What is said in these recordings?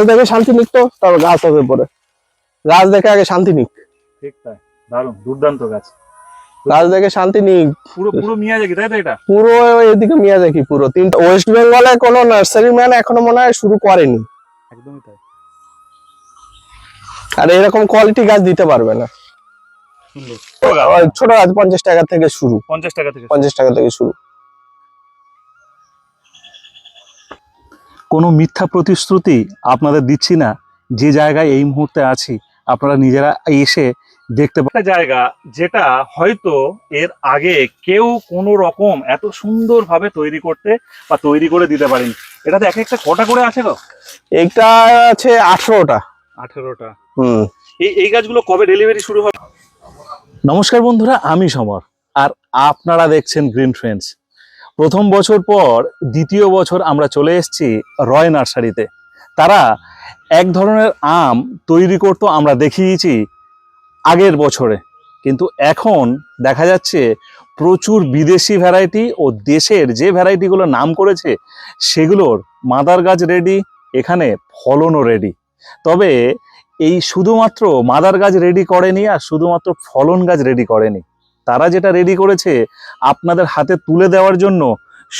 গাছ দেখে শান্তি নিক তো তারপর গাছ হবে পরে। গাছ দেখে আগে শান্তি নিক। ঠিক তাই দারুণ দুর্দান্ত গাছ। গাছ দেখে শান্তি নিক। পুরো পুরো মিয়াজাকি তাই তো এটা? পুরো এদিকে মিয়াজাকি পুরো। তিনটা ওয়েস্ট বেঙ্গলে কোনো নার্সারি ম্যান এখনও মনে হয় শুরু করেনি। একদমই তাই। আর এরকম কোয়ালিটি গাছ দিতে পারবে না। ছোট গাছ পঞ্চাশ টাকা থেকে শুরু। পঞ্চাশ টাকা থেকে পঞ্চাশ টাকা থেকে শুরু। কোনো মিথ্যা প্রতিশ্রুতি আপনাদের দিচ্ছি না। যে জায়গায় এই মুহূর্তে আছি আপনারা নিজেরা এসে দেখতে পারেন। জায়গা যেটা হয়তো এর আগে কেউ কোনো রকম এত সুন্দরভাবে তৈরি করতে বা তৈরি করে দিতে পারেনি। এটাতে এক একটা কটা করে আছে গো? এইটা আছে আঠেরোটা। আঠেরোটা। হুম। এই এই গাছগুলো কবে ডেলিভারি শুরু হবে? নমস্কার বন্ধুরা আমি সমর। আর আপনারা দেখছেন গ্রিন ফ্রেন্ডস প্রথম বছর পর দ্বিতীয় বছর আমরা চলে এসেছি রয় নার্সারিতে। তারা এক ধরনের আম তৈরি করতো, আমরা দেখিয়েছি আগের বছরে। কিন্তু এখন দেখা যাচ্ছে প্রচুর বিদেশি ভ্যারাইটি ও দেশের যে ভ্যারাইটিগুলো নাম করেছে, সেগুলোর মাদার গাছ রেডি, এখানে ফলনও রেডি। তবে এই শুধুমাত্র মাদার গাছ রেডি করেনি আর শুধুমাত্র ফলন গাছ রেডি করেনি। তারা যেটা রেডি করেছে আপনাদের হাতে তুলে দেওয়ার জন্য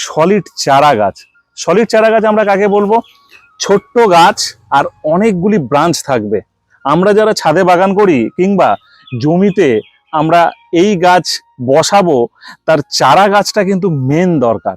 সলিড চারা গাছ। সলিড চারা গাছ আমরা কাকে বলব? ছোট্ট গাছ আর অনেকগুলি ব্রাঞ্চ থাকবে। আমরা যারা ছাদে বাগান করি কিংবা জমিতে আমরা এই গাছ বসাবো, তার চারা গাছটা কিন্তু মেন দরকার।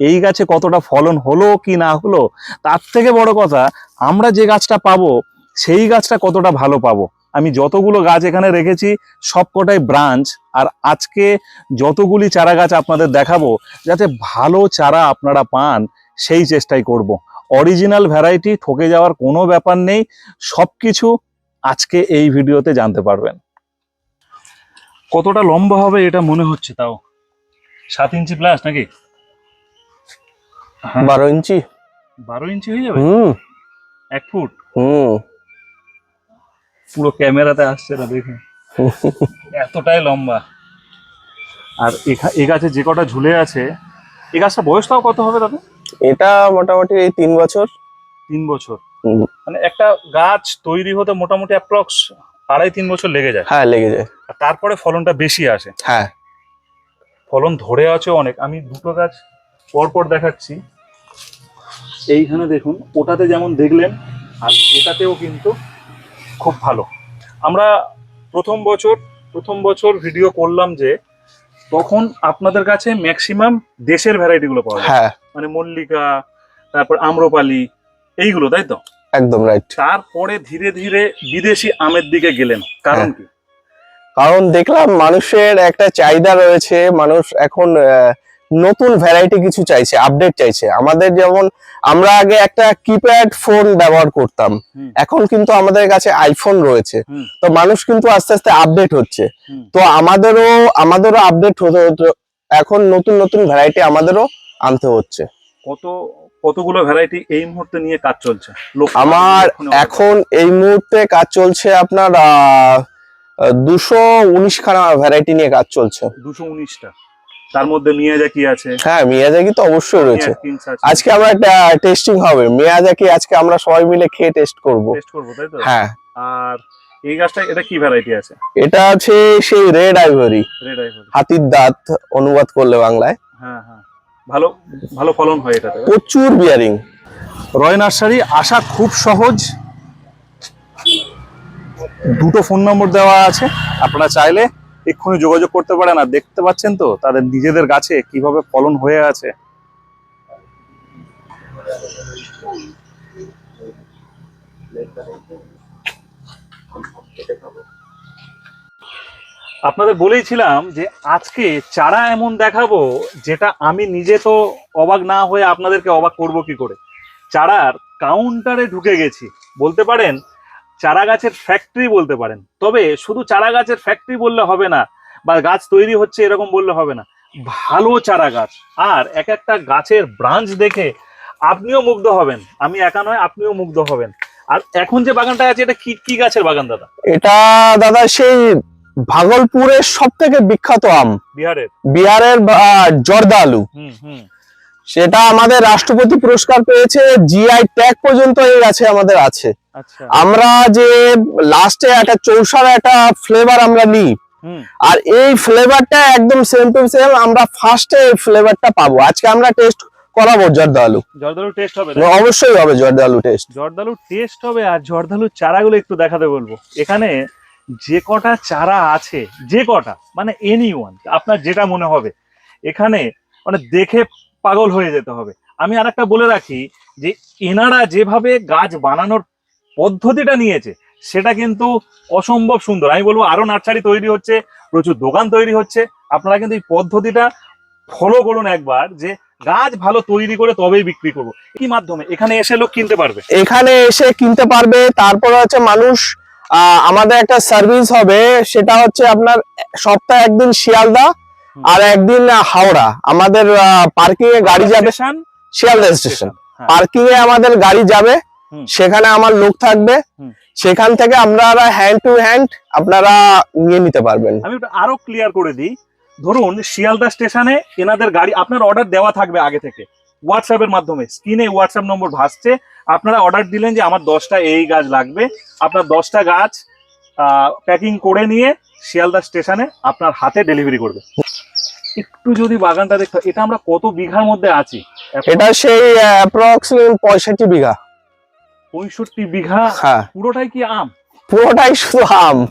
এই গাছে কতটা ফলন হলো কি না হলো, তার থেকে বড় কথা আমরা যে গাছটা পাবো, সেই গাছটা কতটা ভালো পাবো। আমি যতগুলো গাছ এখানে রেখেছি সবকটাই ব্রাঞ্চ আর আজকে যতগুলি চারা গাছ আপনাদের দেখাবো যাতে ভালো চারা আপনারা পান সেই চেষ্টাই করব। অরিজিনাল ভ্যারাইটি ঠকে যাওয়ার কোনো ব্যাপার নেই সব কিছু আজকে এই ভিডিওতে জানতে পারবেন। কতটা লম্বা হবে এটা মনে হচ্ছে তাও? সাত ইঞ্চি প্লাস নাকি? হ্যাঁ। বারো ইঞ্চি। বারো ইঞ্চি হয়ে যাবে? হুম। এক ফুট? হুম। পুরো ক্যামেরাতে আসছে না দেখুন। এতটাই লম্বা। আর এখা- এ গাছে যে কটা ঝুলে আছে এ গাছটা বয়সটাও কত হবে দাদা? এটা মোটামুটি এই তিন বছর। তিন বছর। মানে একটা গাছ তৈরি হতে মোটামুটি অ্যাপ্রক্স আড়াই তিন বছর লেগে যায়। হ্যাঁ লেগে যায়। আর তারপরে ফলনটা বেশি আসে। হ্যাঁ। ফলন ধরে আছে অনেক। আমি দুটো গাছ পরপর দেখাচ্ছি। এইখানে দেখুন ওটাতে যেমন দেখলেন আর এটাতেও কিন্তু খুব ভালো। আমরা প্রথম বছর প্রথম বছর ভিডিও করলাম যে তখন আপনাদের কাছে ম্যাক্সিমাম দেশের ভ্যারাইটিগুলো পাওয়া যায়। হ্যাঁ। মানে মল্লিকা তারপর আম্রপালি এইগুলো তাই তো? একদম রাইট তারপরে ধীরে ধীরে বিদেশি আমের দিকে গেলেন। কারণ কি? কারণ দেখলাম মানুষের একটা চাহিদা রয়েছে মানুষ এখন আহ, নতুন ভ্যারাইটি কিছু চাইছে আপডেট চাইছে। আমাদের যেমন আমরা আগে একটা কিপ্যাড ফোন ব্যবহার করতাম। এখন কিন্তু আমাদের কাছে আইফোন রয়েছে। তো মানুষ কিন্তু আস্তে আস্তে আপডেট হচ্ছে। তো আমাদেরও আমাদেরও আপডেট হতে হতে এখন নতুন নতুন ভ্যারাইটি আমাদেরও আনতে হচ্ছে। কত কতগুলো ভ্যারাইটি এই মুহূর্তে নিয়ে কাজ চলছে? আমার এখন এই মুহূর্তে কাজ চলছে আপনার দুশো উনিশ খানা ভ্যারাইটি নিয়ে কাজ চলছে। দুশো উনিশটা। তার মধ্যে মিয়াজাকি আছে? হ্যাঁ মিয়াজাকি তো অবশ্যই রয়েছে। আজকে আমরা একটা টেস্টিং হবে। মিয়াজাকি আজকে আমরা সবাই মিলে খেয়ে টেস্ট করব। টেস্ট করব তাই তো? হ্যাঁ। আর এই গাছটা এটা কি ভ্যারাইটি আছে? এটা আছে সেই রেড আইভরি রেড আইভরি হাতির দাঁত অনুবাদ করলে বাংলায়। হ্যাঁ হ্যাঁ। ভালো ভালো ফলন হয় এটাতে। প্রচুর বিয়ারিং রয় নার্সারি আসা খুব সহজ। দুটো ফোন নম্বর দেওয়া আছে। আপনারা চাইলে এক্ষুনি যোগাযোগ করতে পারে না। দেখতে পাচ্ছেন তো? তাদের নিজেদের গাছে কীভাবে ফলন হয়ে আছে। আপনাদের বলেইছিলাম যে আজকে চারা এমন দেখাবো যেটা আমি নিজে তো অবাক না হয়ে আপনাদেরকে অবাক করব কি করে। চারার কাউন্টারে ঢুকে গেছি। বলতে পারেন চারা গাছের ফ্যাক্টরি বলতে পারেন। তবে শুধু চারা গাছের ফ্যাক্টরি বললে হবে না বা গাছ তৈরি হচ্ছে এরকম বললে হবে না ভালো চারা গাছ আর এক একটা গাছের ব্রাঞ্চ দেখে আপনিও মুগ্ধ হবেন আমি একা নয় আপনিও মুগ্ধ হবেন। আর এখন যে বাগানটা আছে এটা কি কি গাছের বাগান দাদা? এটা দাদা সেই ভাগলপুরের সব থেকে বিখ্যাত আম। বিহারের? বিহারের জর্দা আলু। হুম হুম। সেটা আমাদের রাষ্ট্রপতি পুরস্কার পেয়েছে জিআই ট্যাগ পর্যন্ত এই গাছে আমাদের আছে। আমরা যে লাস্টে একটা চৌসার একটা ফ্লেভার আমরা নিই আর এই ফ্লেভারটা একদম সেম টু সেম আমরা ফার্স্টে এই ফ্লেভারটা পাবো। আজকে আমরা টেস্ট করাবো জর্দা আলু। জর্দালু টেস্ট হবে অবশ্যই হবে জর্দা আলু টেস্ট জর্দালু টেস্ট হবে আর জর্দালুর চারাগুলো একটু দেখাতে বলব। এখানে যে কটা চারা আছে যে কটা মানে এনি ওয়ান আপনার যেটা মনে হবে এখানে মানে দেখে পাগল হয়ে যেতে হবে। আমি আর একটা বলে রাখি যে এনারা যেভাবে গাছ বানানোর পদ্ধতিটা নিয়েছে সেটা কিন্তু অসম্ভব সুন্দর। আমি বলব আরও নার্সারি তৈরি হচ্ছে প্রচুর দোকান তৈরি হচ্ছে। আপনারা কিন্তু এই পদ্ধতিটা ফলো করুন একবার যে গাছ ভালো তৈরি করে তবেই বিক্রি করব। কি মাধ্যমে? এখানে এসে লোক কিনতে পারবে। এখানে এসে কিনতে পারবে তারপর হচ্ছে মানুষ আহ, আমাদের একটা সার্ভিস হবে সেটা হচ্ছে আপনার সপ্তাহে একদিন শিয়ালদা আর একদিন হাওড়া। আমাদের পার্কিং এ গাড়ি যাবে। শিয়ালদা স্টেশন হ্যাঁ। পার্কিং এ আমাদের গাড়ি যাবে। সেখানে আমার লোক থাকবে। সেখান থেকে আপনারা হ্যান্ড টু হ্যান্ড আপনারা নিয়ে নিতে পারবেন। আমি আরও ক্লিয়ার করে দিই। ধরুন শিয়ালদা স্টেশনে এনাদের গাড়ি আপনার অর্ডার দেওয়া থাকবে আগে থেকে। হোয়াটসঅ্যাপের মাধ্যমে। স্ক্রিনে হোয়াটসঅ্যাপ নম্বর ভাসছে। আপনারা অর্ডার দিলেন যে আমার দশটা এই গাছ লাগবে। আপনার দশটা গাছ প্যাকিং করে নিয়ে শিয়ালদা স্টেশনে আপনার হাতে ডেলিভারি করবে। একটু যদি বাগানটা দেখতে এটা আমরা কত বিঘার মধ্যে আছি? এটা সেই অ্যাপ্রক্সিমেট পঁয়ষট্টি বিঘা। পঁয়ষট্টি বিঘা হ্যাঁ। পুরোটাই কি আম? পুরোটাই শুধু আম।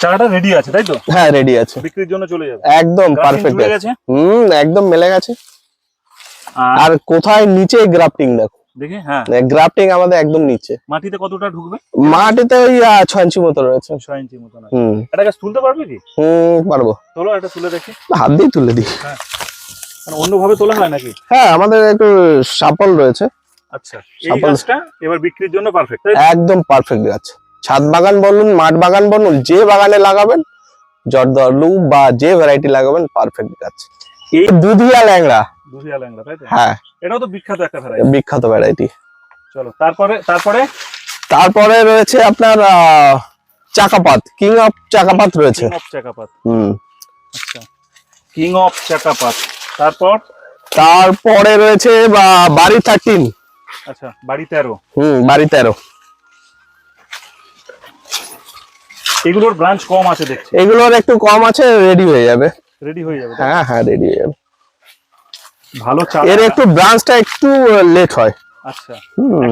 চারাটা রেডি আছে তাই তো? হ্যাঁ রেডি আছে। বিক্রির জন্য চলে যাবে। একদম পারফেক্ট গেছে? হুম একদম মেলে গেছে। আর কোথায় নিচে গ্রাফটিং দেখো। দেখি হ্যাঁ। গ্রাফটিং আমাদের একদম নিচে। মাটিতে কতটা ঢুকবে? মাটিতে ওই ছয় ইঞ্চি মতো রয়েছে। ইঞ্চি এটা গাছ তুলতে পারবে কি? হুম পারব। তোলো এটা তুলে দেখি। হাত দিয়ে তুলে দিই। মানে অন্যভাবে তোলা হয় নাকি? হ্যাঁ আমাদের একটু সাপল রয়েছে। আচ্ছা এই গাছটা এবার বিক্রির জন্য পারফেক্ট একদম পারফেক্ট গাছ। ছাদ বাগান বলুন মাঠ বাগান বলুন যে বাগানে লাগাবেন বা যে ভ্যারাইটি লাগাবেন পারফেক্ট গাছ। এই দুধিয়া ল্যাংড়া। দুধিয়া ল্যাংড়া তাই তো? হ্যাঁ। এটাও তো বিখ্যাত একটা ভ্যারাইটি বিখ্যাত ভ্যারাইটি চলো তারপরে তারপরে? তারপরে রয়েছে আপনার চাকাপাত কিং অফ চাকাপাত রয়েছে। কিং অফ চাকাপাত। হুম। আচ্ছা কিং অফ চাকাপাত। তারপর? তারপরে রয়েছে বাড়ি থার্টিন আচ্ছা বাড়ি তেরো। হুম বাড়ি তেরো। এগুলোর ব্রাঞ্চ কম আছে দেখছি। এগুলোর একটু কম আছে রেডি হয়ে যাবে। রেডি হয়ে যাবে হ্যাঁ হ্যাঁ রেডি হয়ে যাবে। ভালো এর একটু ব্রাঞ্চটা একটু লেট হয়। আচ্ছা।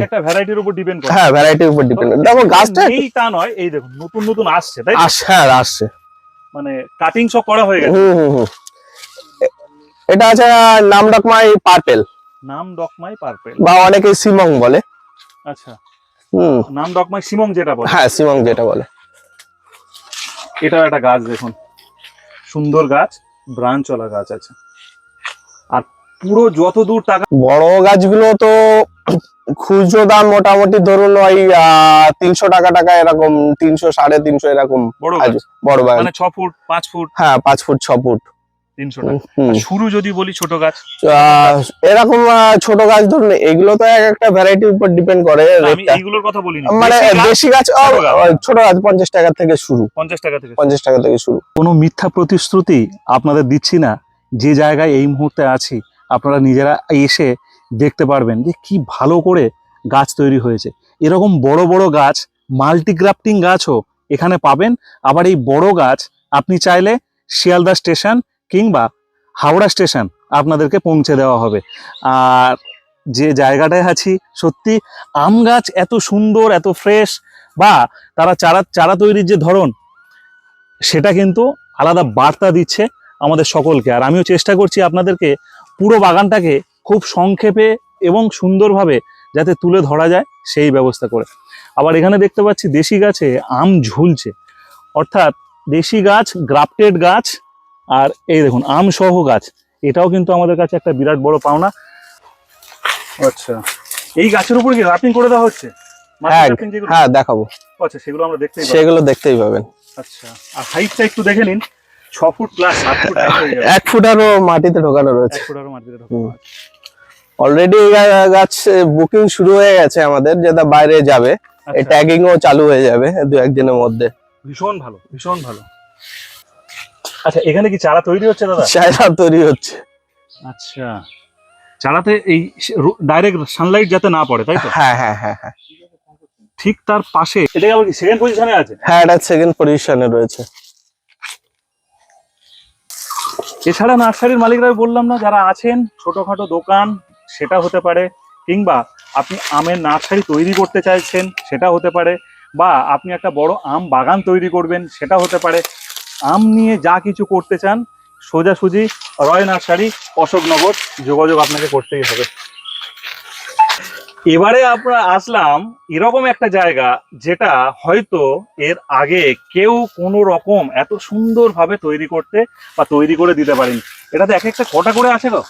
একটা ভ্যারাইটির উপর ডিপেন্ড করে। হ্যাঁ ভ্যারাইটির উপর ডিপেন্ড দেখো গাছটা এই তা নয় এই দেখুন নতুন নতুন আসছে তাই আসছে হ্যাঁ আসছে। মানে কাটিং সব করা হয়ে গেছে। হুম হুম হুম। এটা আছে নাম ডাকমাই পার্পেল নাম ডকমাই পার্পেল। বা অনেকে সিমং বলে। আচ্ছা। হুম। নাম ডকমাই সিমং যেটা বলে। হ্যাঁ সিমং যেটা বলে। এটাও একটা গাছ দেখুন। সুন্দর গাছ ব্রাঞ্চওয়ালা গাছ আছে। আর পুরো যত দূর টাকা বড় গাছগুলো তো খুচরো দাম মোটামুটি ধরুন ওই তিনশো টাকা টাকা এরকম তিনশো সাড়ে তিনশো এরকম বড় গাছ। বড় মানে ছ ফুট পাঁচ ফুট। হ্যাঁ পাঁচ ফুট ছ ফুট। তিনশো টাকা। শুরু যদি বলি ছোট গাছ এরকম ছোট গাছ ধরুন এগুলো তো এক একটা ভ্যারাইটির উপর ডিপেন্ড করে আমি এইগুলোর কথা বলিনি। মানে দেশি গাছ ছোট গাছ। পঞ্চাশ টাকা থেকে শুরু। পঞ্চাশ টাকা থেকে পঞ্চাশ টাকা থেকে শুরু। কোনো মিথ্যা প্রতিশ্রুতি আপনাদের দিচ্ছি না। যে জায়গায় এই মুহূর্তে আছি আপনারা নিজেরা এসে দেখতে পারবেন যে কি ভালো করে গাছ তৈরি হয়েছে। এরকম বড় বড় গাছ মাল্টিগ্রাফটিং গাছও এখানে পাবেন। আবার এই বড় গাছ আপনি চাইলে শিয়ালদা স্টেশন কিংবা হাওড়া স্টেশন আপনাদেরকে পৌঁছে দেওয়া হবে। আর যে জায়গাটায় আছি, সত্যি আম গাছ এত সুন্দর, এত ফ্রেশ বা তারা চারা চারা তৈরির যে ধরন, সেটা কিন্তু আলাদা বার্তা দিচ্ছে আমাদের সকলকে। আর আমিও চেষ্টা করছি আপনাদেরকে পুরো বাগানটাকে খুব সংক্ষেপে এবং সুন্দরভাবে যাতে তুলে ধরা যায়, সেই ব্যবস্থা করে। আবার এখানে দেখতে পাচ্ছি দেশি গাছে আম ঝুলছে। অর্থাৎ দেশি গাছ, গ্রাফটেড গাছ আর এই দেখুন আম সহ গাছ। এটাও কিন্তু আমাদের কাছে একটা বিরাট বড় পাওনা। আচ্ছা। এই গাছের উপর কি রাপিং করে দেওয়া হচ্ছে? হ্যাঁ? হ্যাঁ দেখাবো। আচ্ছা সেগুলো আমরা দেখতেই সেগুলো দেখতেই পাবেন। আচ্ছা আর হাইটটা একটু দেখে নিন। ছ ফুট প্লাস সাত ফুট। এক ফুট আরও মাটিতে ঢোকানো রয়েছে। এক ফুট আরও মাটিতে ঢোকানো অলরেডি গাছ বুকিং শুরু হয়ে গেছে আমাদের যেটা বাইরে যাবে। এই আচ্ছা, ট্যাগিং ও চালু হয়ে যাবে দু একদিনের মধ্যে। ভীষণ ভালো ভীষণ ভালো। আচ্ছা এখানে কি চারা তৈরি হচ্ছে দাদা? চায়না তৈরি হচ্ছে। আচ্ছা। চারাতে এই ডাইরেক্ট সানলাইট যাতে না পড়ে তাই তো? হ্যাঁ হ্যাঁ হ্যাঁ হ্যাঁ। ঠিক তার পাশে এটা আবার কি সেকেন্ড পজিশনে আছে? হ্যাঁ এটা সেকেন্ড পজিশনে রয়েছে। এছাড়া নার্সারির মালিকরা বললাম না যারা আছেন ছোটখাটো দোকান সেটা হতে পারে কিংবা আপনি আমের নার্সারি তৈরি করতে চাইছেন সেটা হতে পারে বা আপনি একটা বড় আম বাগান তৈরি করবেন সেটা হতে পারে আম নিয়ে যা কিছু করতে চান সোজাসুজি রয় নার্সারি অশোকনগর যোগাযোগ আপনাকে করতেই হবে। এবারে আমরা আসলাম এরকম একটা জায়গা যেটা হয়তো এর আগে কেউ কোনো রকম এত সুন্দরভাবে তৈরি করতে বা তৈরি করে দিতে পারেন। এটাতে এক একটা কটা করে আছে গো?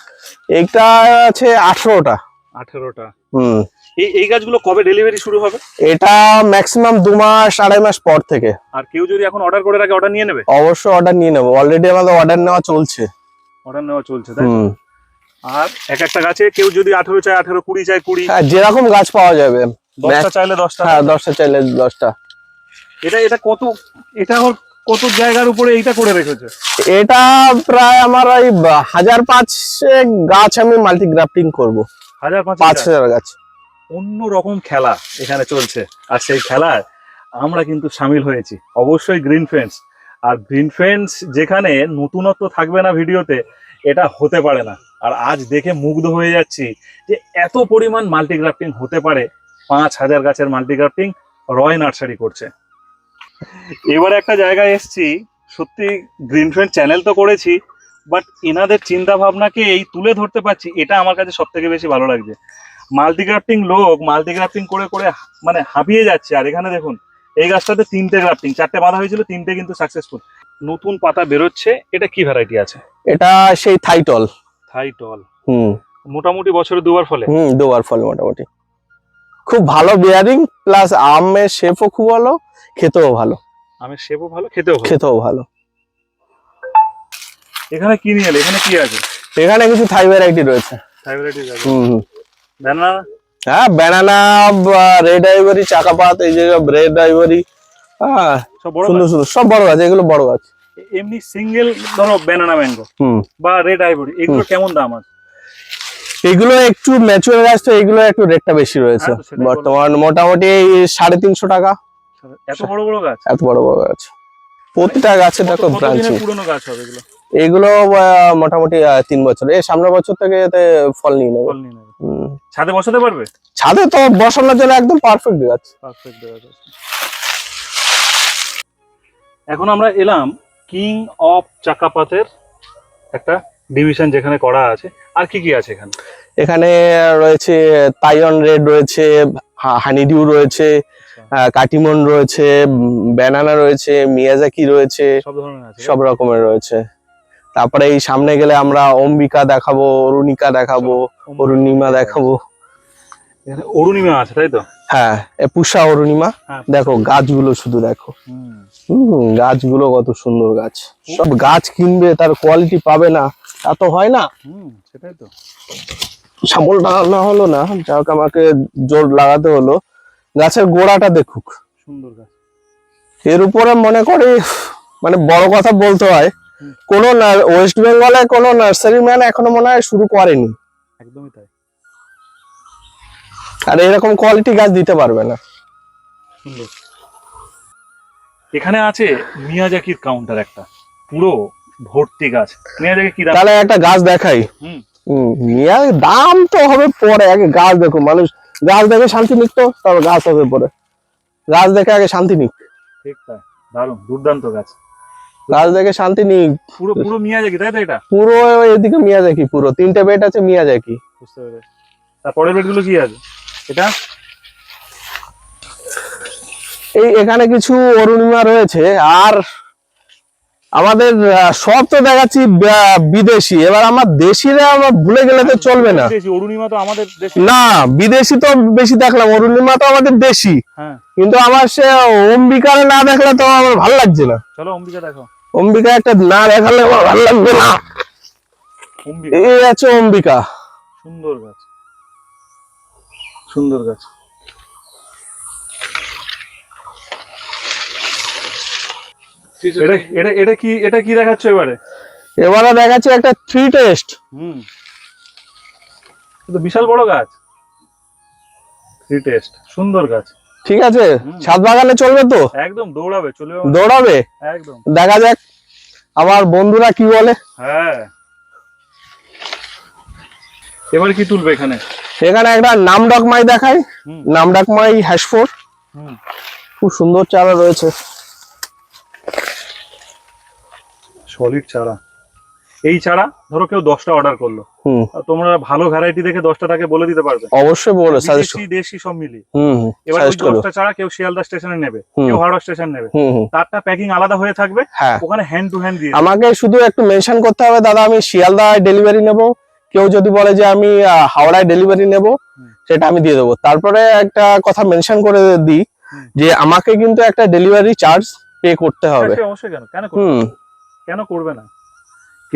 এইটা আছে আঠেরোটা। আঠেরোটা। হুম। এই এই গাছগুলো কবে ডেলিভারি শুরু হবে? এটা ম্যাক্সিমাম দু মাস আড়াই মাস পর থেকে। আর কেউ যদি এখন অর্ডার করে রাখে অর্ডার নিয়ে নেবে? অবশ্যই অর্ডার নিয়ে নেব। অলরেডি আমাদের অর্ডার নেওয়া চলছে। অর্ডার নেওয়া চলছে তাই আর এক একটা গাছে কেউ যদি আঠেরো চায় আঠেরো কুড়ি চায় কুড়ি। হ্যাঁ যেরকম গাছ পাওয়া যাবে। দশটা চাইলে দশটা। হ্যাঁ দশটা চাইলে দশটা। এটা এটা কত এটা কত জায়গার উপরে এইটা করে রেখেছে? এটা প্রায় আমার ওই হাজার পাঁচ গাছ আমি মাল্টি গ্রাফটিং করব। হাজার পাঁচ হাজার গাছ। অন্য রকম খেলা এখানে চলছে। আর সেই খেলায় আমরা কিন্তু সামিল হয়েছি। অবশ্যই গ্রিন ফ্রেন্ডস আর গ্রিন ফ্রেন্ডস যেখানে নতুনত্ব থাকবে না ভিডিওতে, এটা হতে পারে না। আর আজ দেখে মুগ্ধ হয়ে যাচ্ছি যে এত পরিমাণ মাল্টিগ্রাফটিং হতে পারে। পাঁচ হাজার গাছের মাল্টিগ্রাফটিং রয় নার্সারি করছে। এবারে একটা জায়গায় এসছি। সত্যি গ্রিন ফ্রেন্ড চ্যানেল তো করেছি বাট এনাদের চিন্তা ভাবনাকে এই তুলে ধরতে পারছি, এটা আমার কাছে সব থেকে বেশি ভালো লাগছে। মাল্টিগ্রাফটিং লোক মাল্টিগ্রাফটিং করে করে মানে হাঁপিয়ে যাচ্ছে। আর এখানে দেখুন এই গাছটাতে তিনটে গ্রাফটিং চারটে বাঁধা হয়েছিল তিনটে কিন্তু সাকসেসফুল নতুন পাতা বেরোচ্ছে এটা কি ভ্যারাইটি আছে? এটা সেই থাইটল। থাইটল। হুম। মোটামুটি বছরে দুবার ফলে? হুম দুবার ফল মোটামুটি। খুব ভালো বিয়ারিং প্লাস আমের শেপও খুব ভালো খেতেও ভালো। আমের শেপও ভালো খেতেও ভালো। খেতেও ভালো। এখানে কি নিয়ে এলে? এখানে কি আছে? এখানে কিছু থাই ভ্যারাইটি রয়েছে। থাই ভ্যারাইটিস আছে। হুম হুম। হ্যাঁ ব্যানানা রেড আইভরি চাকাপাত এই যে রেড আইভরি হ্যাঁ সুন্দর সুন্দর সব বড় গাছ এগুলো বড় গাছ। এমনি সিঙ্গেল ধরো ব্যানানা ম্যাঙ্গো বা রেড আইভরি এগুলো কেমন দাম আছে? এগুলো একটু ম্যাচুয়ার গাছ তো এগুলো একটু রেটটা বেশি রয়েছে। সেটাই বর্তমান মোটামুটি সাড়ে তিনশো টাকা। এত বড় বড় গাছ? এত বড় বড় গাছ। প্রতিটা গাছে কত- দেখো ব্রাঞ্চিং পুরনো গাছ হবে এগুলো? এগুলো মোটামুটি তিন বছর। এই সামনের বছর থেকে এতে ফল নিয়ে নেব। ছাদে বসাতে পারবে? ছাদে তো বসানোর জন্য একদম পারফেক্ট গাছ পারফেক্ট এখন আমরা এলাম কিং অফ চাকাপাতের একটা ডিভিশন যেখানে করা আছে। আর কি কি আছে এখানে? এখানে রয়েছে তাইওয়ান রেড রয়েছে হানিডিউ রয়েছে কাটিমন রয়েছে ব্যানানা রয়েছে মিয়াজাকি রয়েছে সব ধরনের আছে। সব রকমের রয়েছে। তারপরে এই সামনে গেলে আমরা অম্বিকা দেখাবো অরুণিকা দেখাবো অরুণিমা। দেখাবো। অরুণিমা আছে তাই তো? হ্যাঁ পুষা অরুণিমা। হ্যাঁ। দেখো গাছগুলো শুধু দেখো। হুম। গাছগুলো কত সুন্দর গাছ। সব গাছ কিনবে তার কোয়ালিটি পাবে না। তা তো হয় না। সেটাই তো। সামল না হলো না যাই হোক আমাকে জোর লাগাতে হলো। গাছের গোড়াটা দেখুক। সুন্দর গাছ। এর উপরে মনে করি মানে বড় কথা বলতে হয়। কোন ওয়েস্ট বেঙ্গলে কোনো নার্সারি ম্যান এখনও মনে হয় শুরু করেনি। একদমই তাই। আর এরকম কোয়ালিটি গাছ দিতে পারবে না। এখানে আছে মিয়াজাকির কাউন্টার একটা। পুরো ভর্তি গাছ। মিয়াজাকি কি দাম? তাহলে একটা গাছ দেখাই। হুম। হম দাম তো হবে পরে। আগে গাছ দেখো মানুষ গাছ দেখে শান্তি নিক তো তবে গাছ হবে পরে। গাছ দেখে আগে শান্তি নিক। ঠিক তাই। দারুণ দুর্দান্ত গাছ। পুরো পুরো মিয়াজাকি তাই তো এটা? পুরো এদিকে মিয়াজাকি পুরো। তিনটে বেড আছে মিয়াজাকি। বুঝতে পেরেছি। তারপরের বেডগুলো কি আছে? এটা? এই এখানে কিছু অরুণিমা রয়েছে আর আমাদের সব তো দেখাচ্ছি বিদেশি। এবার আমার দেশিরা আমার ভুলে গেলে তো চলবে না। অরুণিমা তো আমাদের না বিদেশি তো বেশি দেখলাম অরুণিমা তো আমাদের দেশি। হ্যাঁ। কিন্তু আমার সে অম্বিকারে না দেখলে তো আমার ভালো লাগছে না। চলো অম্বিকা দেখো। অম্বিকা একটা না দেখালে আমার ভালো লাগবে না। এই আছে অম্বিকা। সুন্দর গাছ। সুন্দর গাছ। এটা এটা কি এটা কি দেখাচ্ছ এবারে? এবারে দেখাচ্ছি একটা থ্রি টেস্ট হুম। তো বিশাল বড় গাছ। থ্রি টেস্ট সুন্দর গাছ। ঠিক আছে? ছাদ বাগানে চলবে তো? একদম দৌড়াবে চলে দৌড়াবে? একদম। দেখা যাক আমার বন্ধুরা কি বলে? হ্যাঁ। এবার কি তুলবে এখানে? এখানে একটা নামডাক মাই দেখাই। নামডাক মাই হ্যাশফোর খুব সুন্দর চারা রয়েছে। সলিড চারা। এই ছাড়া ধরো কেউ দশটা অর্ডার করল। তোমরা ভালো ভ্যারাইটি দেখে দশটা তাকে বলে দিতে পারবে। অবশ্যই বলো দেশি সব মিলিয়ে। হুম এবার দশটা ছাড়া কেউ শিয়ালদা স্টেশনে নেবে কেউ হাওড়া স্টেশন নেবে। তারটা প্যাকিং আলাদা হয়ে থাকবে হ্যাঁ। ওখানে হ্যান্ড টু হ্যান্ড দিয়ে আমাকে শুধু একটু মেনশন করতে হবে দাদা আমি শিয়ালদায় ডেলিভারি নেব। কেউ যদি বলে যে আমি হাওড়ায় ডেলিভারি নেব সেটা আমি দিয়ে দেবো। তারপরে একটা কথা মেনশন করে দিই যে আমাকে কিন্তু একটা ডেলিভারি চার্জ পে করতে হবে। অবশ্যই কেন? কেন কেন করবে না?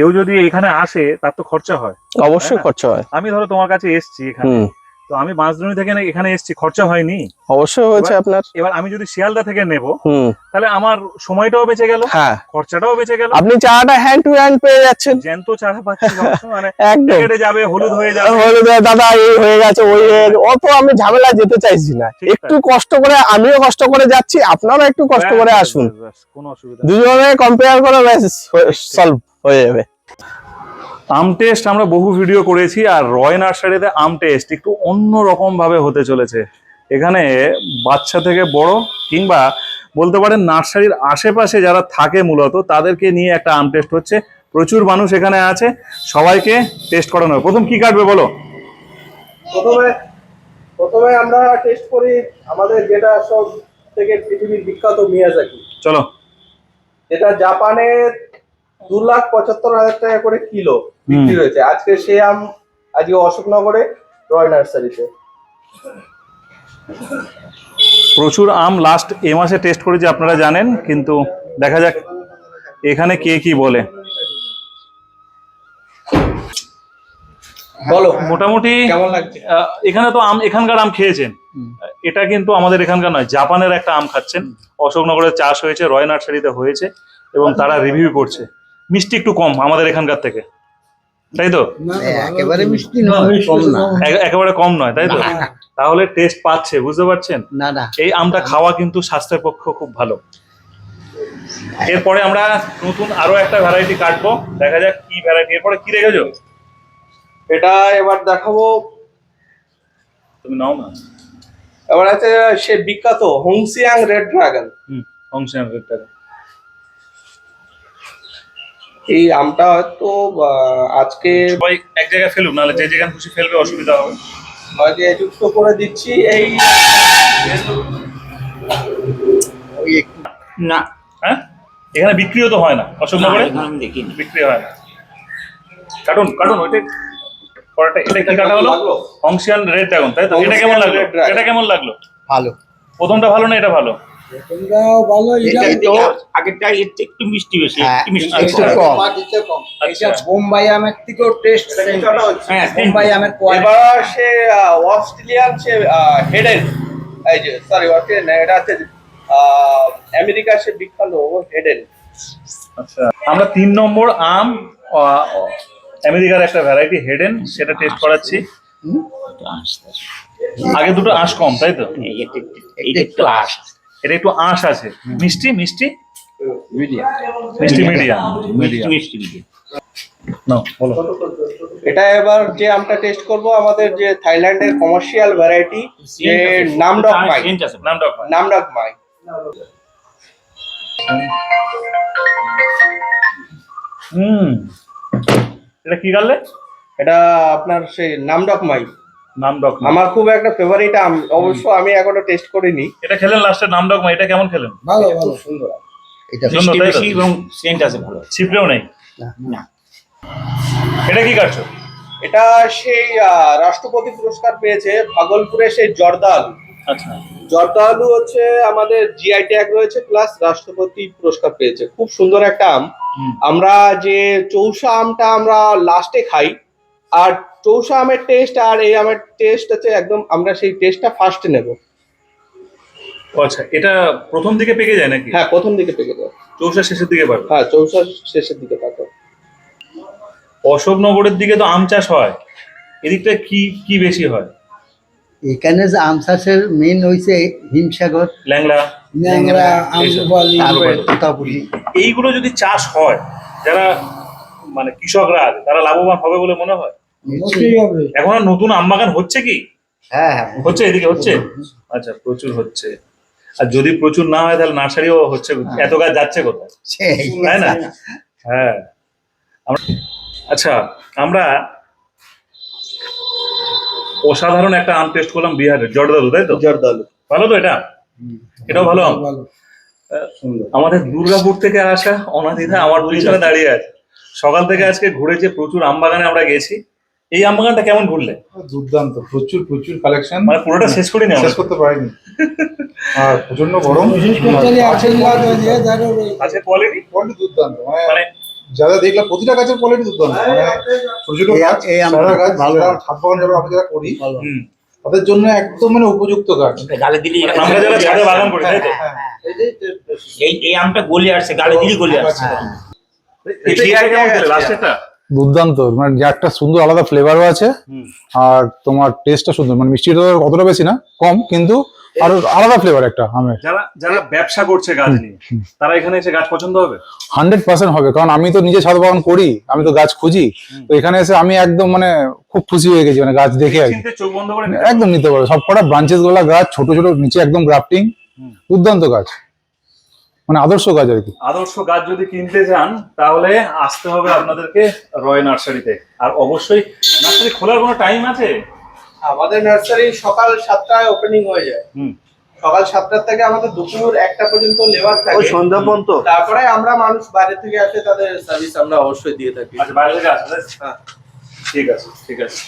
কেউ যদি এখানে আসে তার তো খরচা হয় অবশ্যই। খরচা হয়। আমি ধরো তোমার কাছে এসছি এখানে। তো আমি বাঁশদ্রোণী থেকে এখানে এসছি খরচা হয়নি। অবশ্যই হয়েছে আপনার। এবার আমি যদি শিয়ালদা থেকে নেব তাহলে আমার সময়টাও বেঁচে গেল হ্যাঁ। খরচাটাও বেঁচে গেল। আপনি চারাটা হ্যান্ড টু হ্যান্ড পেয়ে যাচ্ছেন। জ্যান্ত চারা পাচ্ছি ভাবছ, মানে একদম। কেটে যাবে হলুদ হয়ে যাবে। হলে দা- দাদা এই হয়ে গেছে ওই হয়ে। অত আমি ঝামেলা যেতে চাইছি না। একটু কষ্ট করে আমিও কষ্ট করে যাচ্ছি আপনারাও একটু কষ্ট করে আসুন। কোনো অসুবিধা। দুজনে কম্পেয়ার করে ব্যাস সলভ হয়ে যাবে। আম টেস্ট আমরা বহু ভিডিও করেছি আর রয় নার্সারিতে আম টেস্ট একটু অন্য রকম ভাবে হতে চলেছে। এখানে বাচ্চা থেকে বড় কিংবা বলতে পারেন নার্সারির আশেপাশে যারা থাকে মূলত তাদেরকে নিয়ে একটা আম টেস্ট হচ্ছে। প্রচুর মানুষ এখানে আছে সবাইকে টেস্ট করানো হবে। প্রথম কি কাটবে বলো? প্রথমে প্রথমে আমরা টেস্ট করি আমাদের যেটা সব থেকে পৃথিবীর বিখ্যাত মিয়াজাকি। চলো। এটা জাপানে দু লাখ পঁচাত্তর হাজার টাকা করে কিলো বিক্রি হয়েছে। আজকে সে আম আজকে অশোকনগরে রয় নার্সারিতে। প্রচুর আম লাস্ট এ মাসে টেস্ট করেছি আপনারা জানেন কিন্তু দেখা যাক এখানে কে কি বলে। বলো মোটামুটি কেমন লাগছে? এখানে তো আম এখানকার আম খেয়েছেন। এটা কিন্তু আমাদের এখানকার নয় জাপানের একটা আম খাচ্ছেন। অশোকনগরে চাষ হয়েছে রয় নার্সারিতে হয়েছে এবং তারা রিভিউ করছে। মিষ্টি একটু কম আমাদের এখানকার থেকে তাই তো? একেবারে মিষ্টি নয় কম না। একেবারে কম নয় তাই তো? তাহলে টেস্ট পাচ্ছে বুঝতে পারছেন? না না। এই আমটা খাওয়া কিন্তু স্বাস্থ্যের পক্ষে খুব ভালো। এরপরে আমরা নতুন আরও একটা ভ্যারাইটি কাটবো দেখা যাক কি ভ্যারাইটি এরপরে কি রেখেছো? এটা এবার দেখাবো। তুমি নাও না। এবার আছে সে বিখ্যাত হোংসিয়াং রেড ড্রাগন। হুম রেড রেটটা এই আমটা হয়তো আজকে সবাই এক জায়গায় ফেলুক নাহলে যে যেখানে খুশি ফেলবে অসুবিধা হবে। আজকে যুক্ত করে দিচ্ছি এই না। হ্যাঁ? এখানে বিক্রিও তো হয় না অশোকনগরে এখানে আমি দেখিনি। বিক্রি হয় না। কার্টুন কার্টুন ওইটা পরেরটা এটা কি কাটা হলো? অংশিয়ান রেড ড্রাগন তাই তো? এটা কেমন লাগল? এটা কেমন লাগল? ভালো। প্রথমটা ভালো না এটা ভালো? ভালো এটা এটা আগেরটা এর থেকে একটু মিষ্টি বেশি হ্যাঁ, মিষ্টি কম। এটা বোম্বাই আমের থেকেও টেস্ট হ্যাঁ বোম্বাই আমের কোয়ালিটি এবার সে আহ, অস্ট্রেলিয়ান সে হেডেন এই যে সরি অস্ট্রেলিয়ান এটা আছে সে বিখ্যাত হেডেন আচ্ছা আমরা তিন নম্বর আম আহ, আমেরিকার একটা ভ্যারাইটি হেডেন সেটা টেস্ট করাচ্ছি। আগে দুটো আঁশ কম তাই তো? এইটা একটু আস এটা একটু আঁশ আছে। মিষ্টি মিষ্টি? মিডিয়াম। মিষ্টি মিডিয়াম। মিষ্টি বলো। এটা এবার যে আমটা টেস্ট করব আমাদের যে থাইল্যান্ডের কমার্শিয়াল ভ্যারাইটি যে নামডক মাই। আছে নামটা নামডক মাই। হুম। এটা কি গালে? এটা আপনার সেই নামডক মাই। নামডক আমার খুব একটা ফেভারিট আম অবশ্য আমি এখনও টেস্ট করিনি। এটা খেলেন লাস্টে নামডক এটা কেমন খেলেন? ভালো ভালো। সুন্দর আম। এটা সুন্দর, মিষ্টি বেশি এবং সেন্ট আছে ভালো। ছিপড়েও নেই? না এটা কি কাটছো এটা সেই আহ, রাষ্ট্রপতি পুরস্কার পেয়েছে ভাগলপুরে সেই জর্দা আলু আচ্ছা। জর্দা আলু হচ্ছে আমাদের জিআই ট্যাগ রয়েছে প্লাস রাষ্ট্রপতি পুরস্কার পেয়েছে। খুব সুন্দর একটা আম। আমরা যে চৌষা আমটা আমরা লাস্টে খাই আর চৌষা আমের টেস্ট আর এই আমের টেস্ট হচ্ছে একদম আমরা সেই টেস্টটা ফার্স্টে নেব। আচ্ছা এটা প্রথম দিকে পেকে যায় নাকি? হ্যাঁ প্রথম দিকে পেকে যাবে চৌষা শেষের দিকে পারবে হ্যাঁ চৌষা শেষের দিকে পাবে। অশোকনগরের দিকে তো আম চাষ হয় এদিকটা কি কি বেশি হয়? এখানে যে আম চাষের মেন হয়েছে হিমসাগর ল্যাংড়া এইসব। তারপরে তোতাপুরি এইগুলো যদি চাষ হয় যারা মানে কৃষকরা আছে তারা লাভবান হবে বলে মনে হয়? এখন আর নতুন আম বাগান হচ্ছে কি? হ্যাঁ হ্যাঁ। হচ্ছে এদিকে হচ্ছে? আচ্ছা প্রচুর হচ্ছে। আর যদি প্রচুর না হয় তাহলে নার্সারিও হচ্ছে। এত গাছ যাচ্ছে কোথায়? তাই না? হ্যাঁ। আচ্ছা আমরা অসাধারণ একটা আম টেস্ট করলাম বিহারের জর্দালু তাই তো? জর্দালু। ভালো তো এটা? এটাও ভালো আম? আমাদের দুর্গাপুর থেকে আসা অনাদিধা আমার পিছনে দাঁড়িয়ে আছে। সকাল থেকে আজকে ঘুরে ঘুরেছে প্রচুর আম বাগানে আমরা গেছি এই আম বাগানটা কেমন ঘুরলে? দুর্দান্ত প্রচুর প্রচুর কালেকশন মানে পুরোটা শেষ করিনি আমরা শেষ করতে পারিনি। আর প্রচণ্ড গরম। আছে কোয়ালিটি কোয়ালিটি দুর্দান্ত মানে মানে যা যা দেখলাম প্রতিটা গাছের কোয়ালিটি দুর্দান্ত। মানে ছোট ছোট গাছ এই আমটা সারা গাছ ভালো। ভালো ছাদ বাগান যারা আমরা যারা করি তাদের জন্য একদম মানে উপযুক্ত গাছ। গালে দিলি আমরা যারা ছাদে বাগান করি তাই তো? হ্যাঁ, এই এই আমটা গলে আসছে গালে দিলি গলে আসছে। এটা কেমন দুর্দান্ত মানে একটা সুন্দর আলাদা ফ্লেভারও আছে আর তোমার টেস্টটা সুন্দর মানে মিষ্টিটা অতটা বেশি না কম কিন্তু আরও আলাদা ফ্লেভার একটা আমের। যারা যারা ব্যবসা করছে গাছ নিয়ে তারা এখানে এসে গাছ পছন্দ হবে? হান্ড্রেড পার্সেন্ট হবে কারণ আমি তো নিজে ছাদ বাগান করি আমি তো গাছ খুঁজি তো এখানে এসে আমি একদম মানে খুব খুশি হয়ে গেছি মানে গাছ দেখে একদম নিতে পারো সব কটা ব্রাঞ্চেসগুলা গাছ ছোট ছোট নিচে একদম গ্রাফটিং। দুর্দান্ত গাছ। মানে আদর্শ গাছ আর কি। আদর্শ গাছ যদি কিনতে চান তাহলে আসতে হবে আপনাদেরকে রয় নার্সারিতে। আর অবশ্যই নার্সারি খোলার কোনো টাইম আছে? আমাদের নার্সারি সকাল সাতটায় ওপেনিং হয়ে যায়। হুম। সকাল সাতটার থেকে আমাদের দুপুর একটা পর্যন্ত লেবার থাকে। সন্ধ্যা পর্যন্ত? তারপরে আমরা মানুষ বাইরে থেকে আসে তাদের সার্ভিস আমরা অবশ্যই দিয়ে থাকি। আচ্ছা বাইরে থেকে তো? হ্যাঁ। ঠিক আছে ঠিক আছে।